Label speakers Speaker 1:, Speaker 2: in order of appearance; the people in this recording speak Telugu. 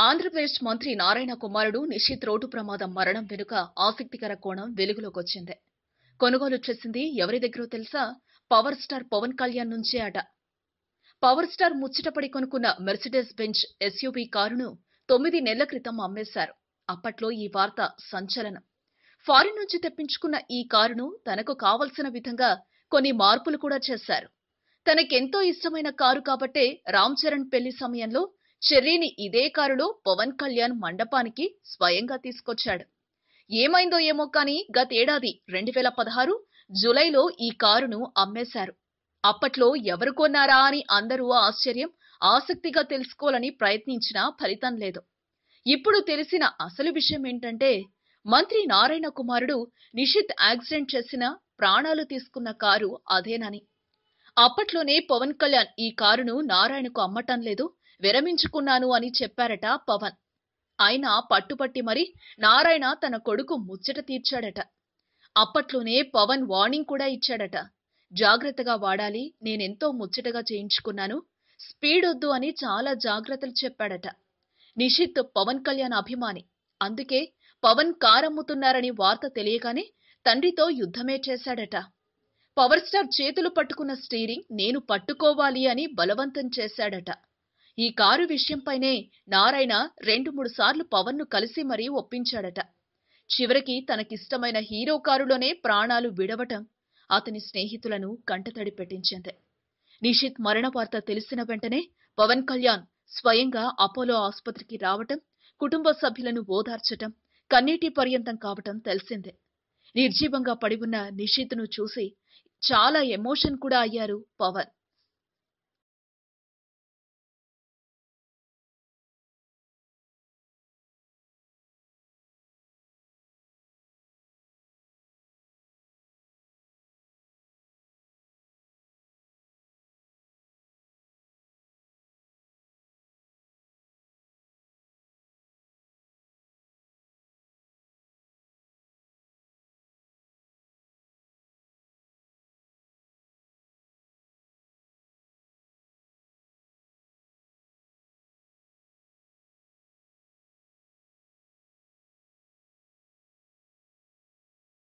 Speaker 1: ఆంధ్రప్రదేశ్ మంత్రి నారాయణ కుమారుడు నిషిత్ రోడ్డు ప్రమాదం మరణం వెనుక ఆసక్తికర కోణం వెలుగులోకొచ్చింది. కొనుగోలు చేసింది ఎవరి దగ్గరో తెలుసా? పవర్ స్టార్ పవన్ కళ్యాణ్ నుంచే అట. పవర్ స్టార్ ముచ్చటపడి కొనుక్కున్న మెర్సిడెస్ బెంచ్ ఎస్యూవీ కారును తొమ్మిది నెలల క్రితం అమ్మేశారు. అప్పట్లో ఈ వార్త సంచలనం. ఫారిన్ నుంచి తెప్పించుకున్న ఈ కారును తనకు కావలసిన విధంగా కొన్ని మార్పులు కూడా చేశారు. తనకెంతో ఇష్టమైన కారు కాబట్టే రామ్ చరణ్ పెళ్ళి సమయంలో చెర్రీని ఇదే కారులో పవన్ కళ్యాణ్ మండపానికి స్వయంగా తీసుకొచ్చాడు. ఏమైందో ఏమో కానీ గతేడాది రెండు వేల పదహారు జులైలో ఈ కారును అమ్మేశారు. అప్పట్లో ఎవరు కొన్నారా అని అందరూ ఆశ్చర్యం ఆసక్తిగా తెలుసుకోవాలని ప్రయత్నించినా ఫలితం లేదు. ఇప్పుడు తెలిసిన అసలు విషయం ఏంటంటే మంత్రి నారాయణ కుమారుడు నిషిత్ యాక్సిడెంట్ చేసిన ప్రాణాలు తీసుకున్న కారు అదేనని. అప్పట్లోనే పవన్ కళ్యాణ్ ఈ కారును నారాయణకు అమ్మటం లేదు విరమించుకున్నాను అని చెప్పారట పవన్. ఆయన పట్టుపట్టి మరి నారాయణ తన కొడుకు ముచ్చట తీర్చాడట. అప్పట్లోనే పవన్ వార్నింగ్ కూడా ఇచ్చాడట. జాగ్రత్తగా వాడాలి నేనెంతో ముచ్చటగా చేయించుకున్నాను స్పీడ్ వద్దు అని చాలా జాగ్రత్తలు చెప్పాడట. నిషిత్ పవన్ కళ్యాణ్ అభిమాని. అందుకే పవన్ కారమ్ముతున్నారని వార్త తెలియగానే తండ్రితో యుద్ధమే చేశాడట. పవర్ స్టార్ చేతులు పట్టుకున్న స్టీరింగ్ నేను పట్టుకోవాలి అని బలవంతం చేశాడట. ఈ కారు విషయంపైనే నారాయణ రెండు మూడు సార్లు పవన్ను కలిసి మరీ ఒప్పించాడట. చివరికి తనకిష్టమైన హీరో కారులోనే ప్రాణాలు విడవటం అతని స్నేహితులను కంటతడి పెట్టించింది. నిషిత్ మరణ వార్త తెలిసిన వెంటనే పవన్ కళ్యాణ్ స్వయంగా అపోలో ఆసుపత్రికి రావటం కుటుంబ సభ్యులను ఓదార్చటం కన్నీటి పర్యంతం కావటం తెలిసిందే. నిర్జీవంగా పడి ఉన్న నిషిత్ను చూసి చాలా ఎమోషన్ కూడా అయ్యారు పవన్.